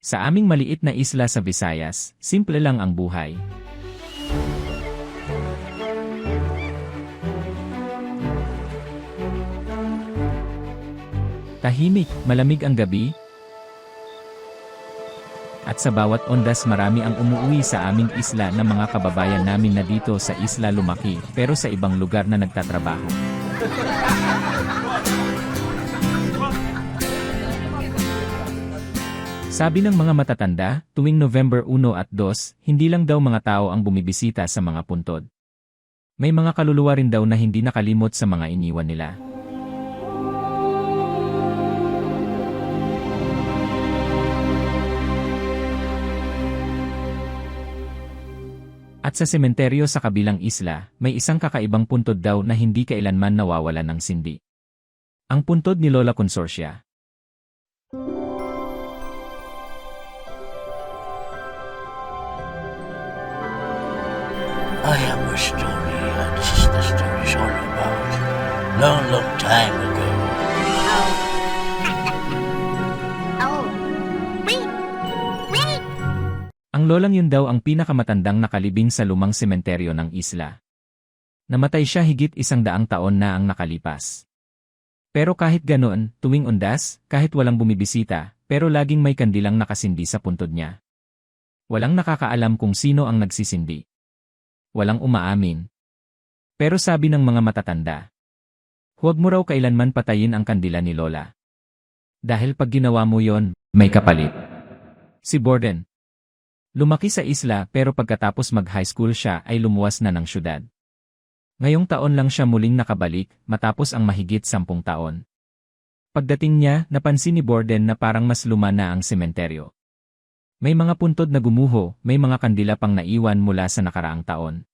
Sa aming maliit na isla sa Visayas, simple lang ang buhay. Tahimik, malamig ang gabi. At sa bawat ondas marami ang umuwi sa aming isla na mga kababayan namin na dito sa isla lumaki pero sa ibang lugar na nagtatrabaho. Sabi ng mga matatanda, tuwing November 1 at 2, hindi lang daw mga tao ang bumibisita sa mga puntod. May mga kaluluwa rin daw na hindi nakalimot sa mga iniwan nila. At sa sementeryo sa kabilang isla, may isang kakaibang puntod daw na hindi kailanman nawawalan ng sindi. Ang puntod ni Lola Consortia. I have a story, and this is the story is all about. Long, long time ago. Oh. Wait! Wait! Ang lolang yun daw ang pinakamatandang nakalibing sa lumang sementeryo ng isla. Namatay siya higit isang daang taon na ang nakalipas. Pero kahit ganoon, tuwing undas, kahit walang bumibisita, pero laging may kandilang nakasindi sa puntod niya. Walang nakakaalam kung sino ang nagsisindi. Walang umaamin. Pero sabi ng mga matatanda, huwag mo raw kailanman patayin ang kandila ni Lola. Dahil pag ginawa mo yon, may kapalit. Si Borden, Lumaki sa isla pero pagkatapos mag-high school siya ay lumuwas na ng syudad. Ngayong taon lang siya muling nakabalik matapos ang mahigit sampung taon. Pagdating niya, napansin ni Borden na parang mas luma na ang sementeryo. May mga puntod na gumuho, may mga kandila pang naiwan mula sa nakaraang taon.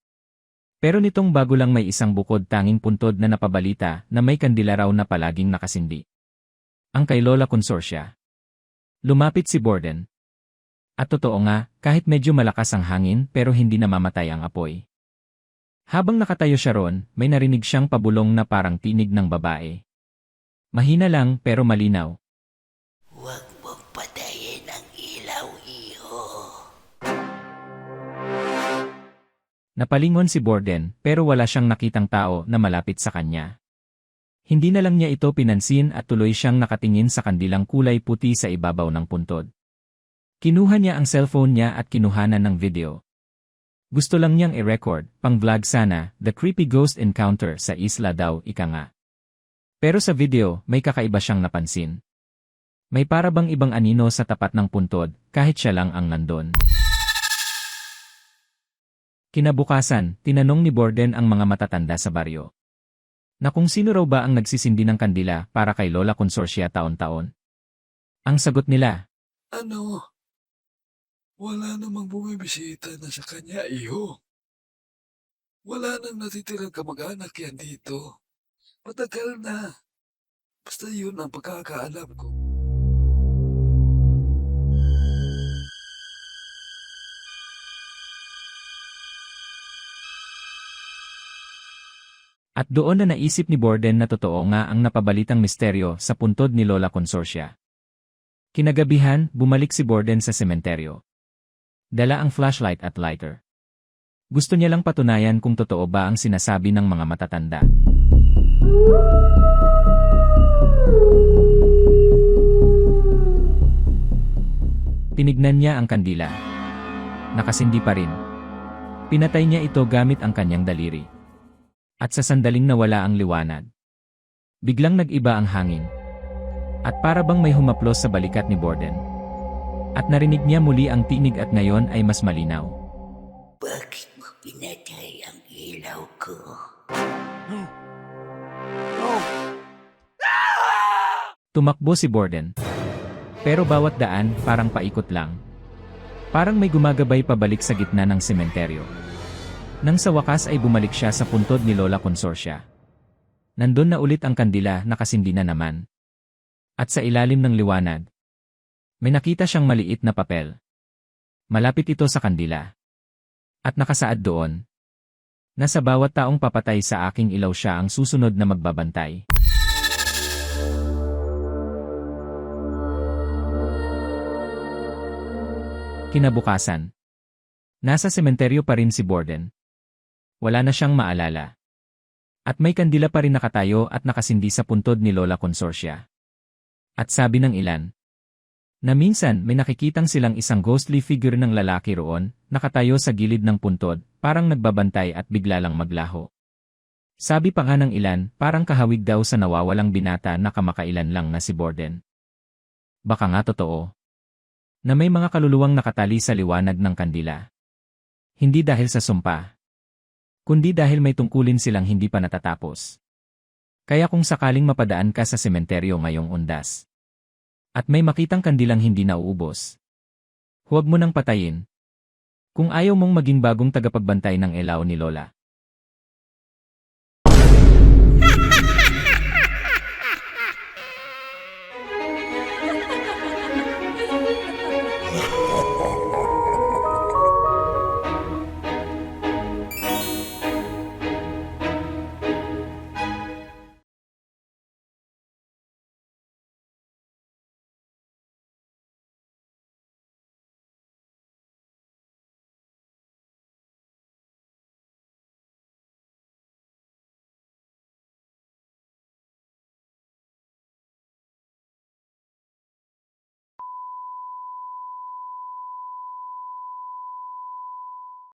Pero nitong bago lang may isang bukod tanging puntod na napabalita na may kandila raw na palaging nakasindi. Ang kay Lola Consortia. Lumapit si Borden, at totoo nga, kahit medyo malakas ang hangin pero hindi namamatay ang apoy. Habang nakatayo siya ron, may narinig siyang pabulong na parang tinig ng babae. Mahina lang pero malinaw. Napalingon si Borden pero wala siyang nakitang tao na malapit sa kanya. Hindi na lang niya ito pinansin at tuloy siyang nakatingin sa kandilang kulay puti sa ibabaw ng puntod. Kinuha niya ang cellphone niya at kinuhanan ng video. Gusto lang niyang i-record, pang-vlog sana, the creepy ghost encounter sa isla daw, ika nga. Pero sa video, may kakaiba siyang napansin. May parabang ibang anino sa tapat ng puntod, kahit siya lang ang nandon. Kinabukasan, tinanong ni Borden ang mga matatanda sa baryo. Na kung sino raw ba ang nagsisindi ng kandila para kay Lola Consortia taon-taon. Ang sagot nila, Ano? Wala namang bumibisita na sa kanya, iho. Wala nang natitirang kamag-anak yan dito. Matagal na. Basta yun ang pagkakaalam ko. At doon na naisip ni Borden na totoo nga ang napabalitang misteryo sa puntod ni Lola Consortia. Kinagabihan, bumalik si Borden sa sementeryo. Dala ang flashlight at lighter. Gusto niya lang patunayan kung totoo ba ang sinasabi ng mga matatanda. Tinignan niya ang kandila. Nakasindi pa rin. Pinatay niya ito gamit ang kanyang daliri. At sa sandaling nawala ang liwanag. Biglang nag-iba ang hangin. At para bang may humaplos sa balikat ni Borden. At narinig niya muli ang tinig at ngayon ay mas malinaw. Bakit mo pinatay ang ilaw ko? Tumakbo si Borden. Pero bawat daan parang paikot lang. Parang may gumagabay pabalik sa gitna ng sementeryo. Nang sa wakas ay bumalik siya sa puntod ni Lola Consortia. Nandun na ulit ang kandila nakasindi na naman. At sa ilalim ng liwanag, may nakita siyang maliit na papel. Malapit ito sa kandila. At nakasaad doon, na sa bawat taong papatay sa aking ilaw siya ang susunod na magbabantay. Kinabukasan. Nasa sementeryo pa rin si Borden. Wala na siyang maalala. At may kandila pa rin nakatayo at nakasindi sa puntod ni Lola Consortia. At sabi ng ilan, na minsan may nakikitang silang isang ghostly figure ng lalaki roon, nakatayo sa gilid ng puntod, parang nagbabantay at bigla lang maglaho. Sabi pa nga ng ilan, parang kahawig daw sa nawawalang binata na kamakailan lang na si Borden. Baka nga totoo. Na may mga kaluluwang nakatali sa liwanag ng kandila. Hindi dahil sa sumpa. Kundi dahil may tungkulin silang hindi pa natatapos. Kaya kung sakaling mapadaan ka sa sementeryo ngayong undas, at may makitang kandilang hindi nauubos, huwag mo nang patayin. Kung ayaw mong maging bagong tagapagbantay ng elaw ni Lola.